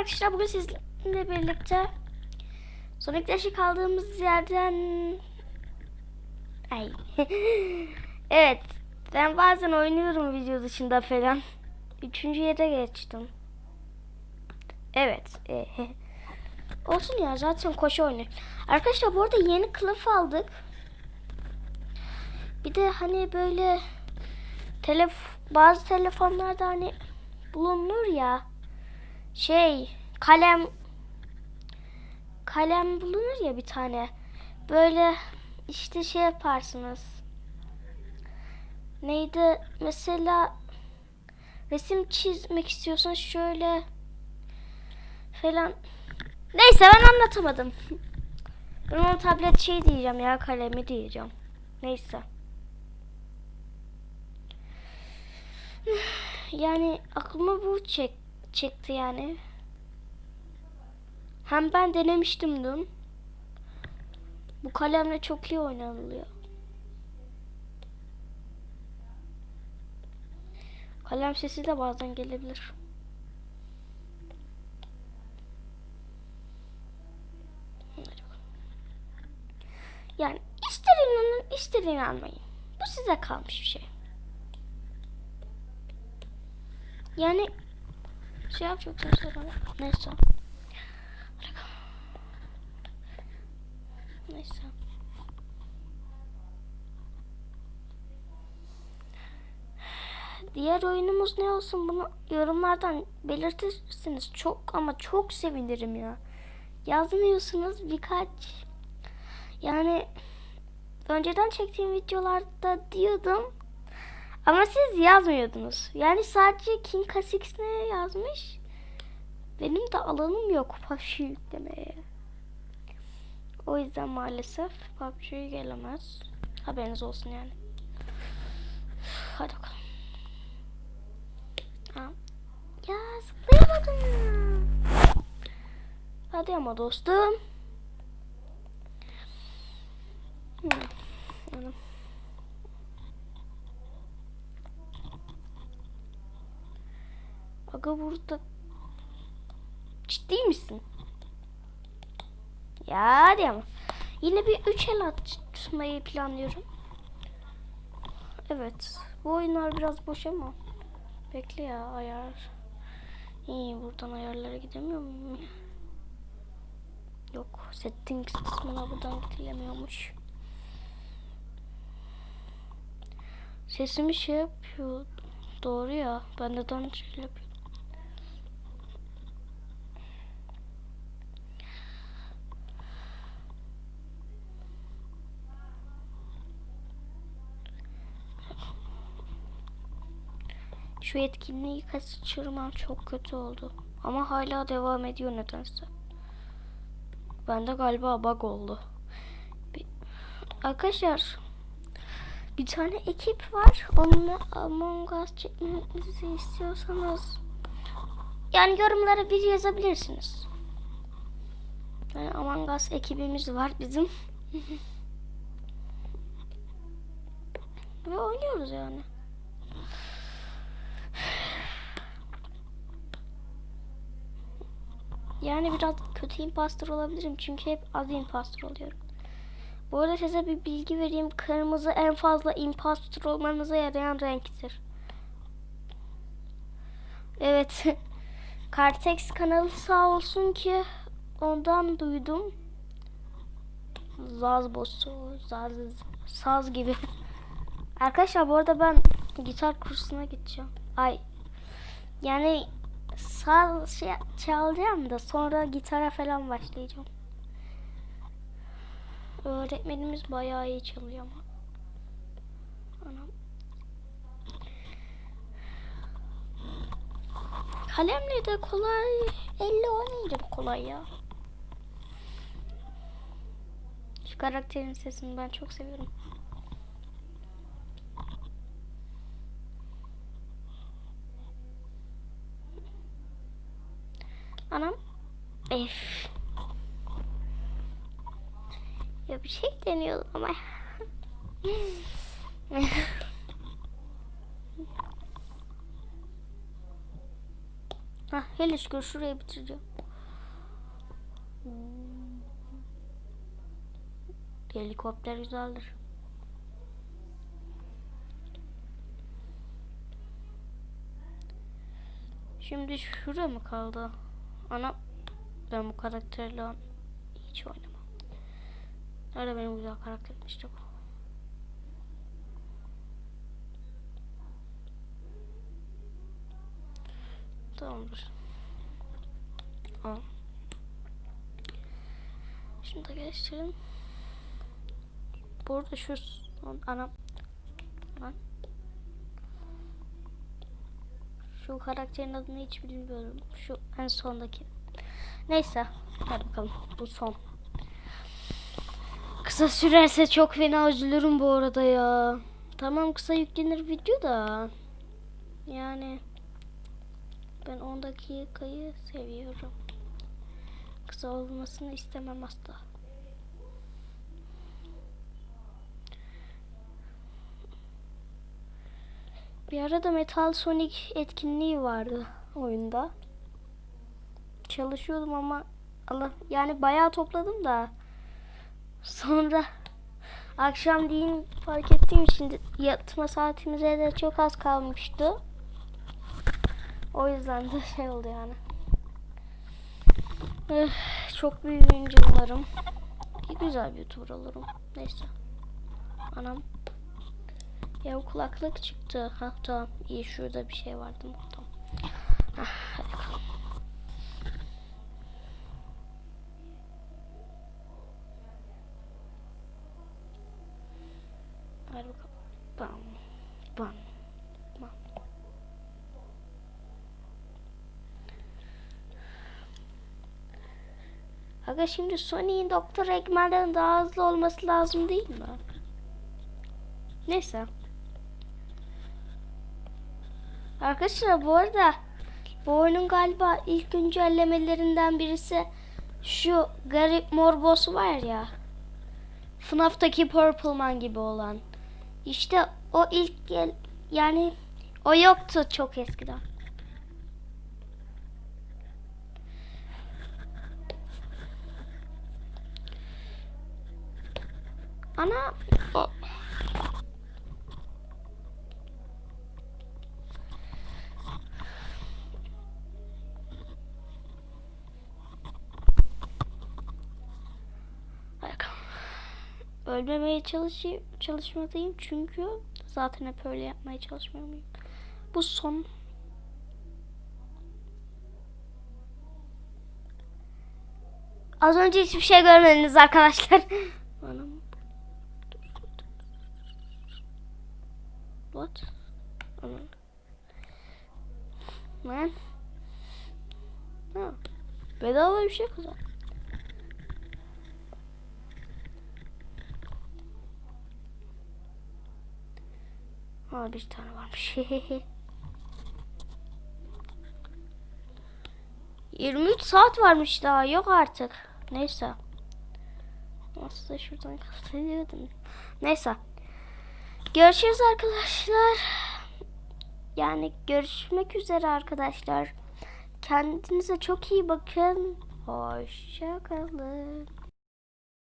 arkadaşlar bugün sizinle birlikte Sonic Dash'i kaldığımız yerden Ay. Evet ben bazen oynuyorum video dışında falan. Üçüncü yere geçtim. Evet e, Olsun ya zaten koşu oynuyor Arkadaşlar bu arada yeni kılıf aldık. Bir de hani böyle Telef bazı telefonlarda hani bulunur ya şey kalem kalem bulunur ya bir tane. Böyle işte şey yaparsınız. Neydi? Mesela resim çizmek istiyorsan şöyle falan. Neyse ben anlatamadım. Ben ona tablet şey diyeceğim ya kalemi diyeceğim. Neyse. Yani aklıma bu çek çekti yani. Hem ben denemiştim dün. Bu kalemle çok iyi oynanılıyor. Kalem sesi de bazen gelebilir. Yani ister inanın ister inanmayın. Bu size kalmış bir şey. Yani şey yapacaksınız ama neyse. Neyse. Diğer oyunumuz ne olsun bunu yorumlardan belirtirsiniz. Çok ama çok sevinirim ya. Yazmıyorsunuz birkaç. Yani önceden çektiğim videolarda diyordum. Ama siz yazmıyordunuz. Yani sadece King Kasix ne yazmış? Benim de alanım yok PUBG yüklemeye. O yüzden maalesef PUBG'ye gelemez. Haberiniz olsun yani. Hadi bakalım. Ha. Ya zıplayamadım. Hadi ama dostum. Hmm. Anam. Aga burada ciddi misin? Ya hadi ama. Yine bir üç el atmayı planlıyorum. Evet. Bu oyunlar biraz boş ama. Bekle ya ayar. İyi buradan ayarlara gidemiyor muyum? Yok. Settings kısmına buradan gidilemiyormuş. Sesimi şey yapıyor. Doğru ya. Ben de daha şey yapıyorum. Şu etkinliği kaçırmam çok kötü oldu. Ama hala devam ediyor nedense. Bende galiba bug oldu. Bir... Arkadaşlar bir tane ekip var. Onunla Among Us çekmemizi istiyorsanız yani yorumlara bir yazabilirsiniz. Yani Among Us ekibimiz var bizim. Ve oynuyoruz yani. Yani biraz kötü impostor olabilirim çünkü hep az impostor oluyorum. Bu arada size bir bilgi vereyim. Kırmızı en fazla impostor olmanıza yarayan renktir. Evet. Cartex kanalı sağ olsun ki ondan duydum. Zaz bosu, zaz, saz gibi. Arkadaşlar bu arada ben gitar kursuna gideceğim. Ay. Yani saz şey çalacağım da sonra gitara falan başlayacağım. Öğretmenimiz bayağı iyi çalıyor ama. Anam. Kalemle de kolay. Elle oynayınca da kolay ya. Şu karakterin sesini ben çok seviyorum. anam. Ef. Ya bir şey deniyordu ama. Hah hele şükür şurayı bitireceğim. Helikopter güzeldir. Şimdi şura mı kaldı? Ana ben bu karakterle hiç oynamam. Nerede benim güzel karakterim işte bu. Tamamdır. Al. Şunu da geliştirelim. Burada şu ana lan. Şu karakterin adını hiç bilmiyorum. Şu en sondaki. Neyse. Hadi bakalım. Bu son. Kısa sürerse çok fena üzülürüm bu arada ya. Tamam kısa yüklenir video da. Yani ben 10 dakikayı seviyorum. Kısa olmasını istemem asla. Bir arada Metal Sonic etkinliği vardı oyunda. Çalışıyordum ama Allah yani bayağı topladım da sonra akşam değil fark ettiğim için yatma saatimize de çok az kalmıştı. O yüzden de şey oldu yani. Eh, çok büyüyünce umarım güzel bir YouTuber olurum. Neyse. Anam. Ya o kulaklık çıktı. Ha tamam. İyi şurada bir şey vardı. Tamam. Hah, hadi. Hadi bakalım. Bam. Bam. Aga şimdi Sony'in Doktor Eggman'dan daha hızlı olması lazım değil mi? Neyse. Arkadaşlar bu arada bu oyunun galiba ilk güncellemelerinden birisi şu garip mor boss var ya. FNAF'taki Purple Man gibi olan. İşte o ilk gel yani o yoktu çok eskiden. Ana o- Bakalım. Ölmemeye çalışayım, çalışmadayım çünkü zaten hep öyle yapmaya çalışmıyor muyum? Bu son. Az önce hiçbir şey görmediniz arkadaşlar. Anam. What? Anam. Lan. Ha. Bedava bir şey kazan. Ha bir tane varmış. 23 saat varmış daha yok artık. Neyse. Aslında şuradan kapatıyordum. Neyse. Görüşürüz arkadaşlar. Yani görüşmek üzere arkadaşlar. Kendinize çok iyi bakın. Hoşça kalın.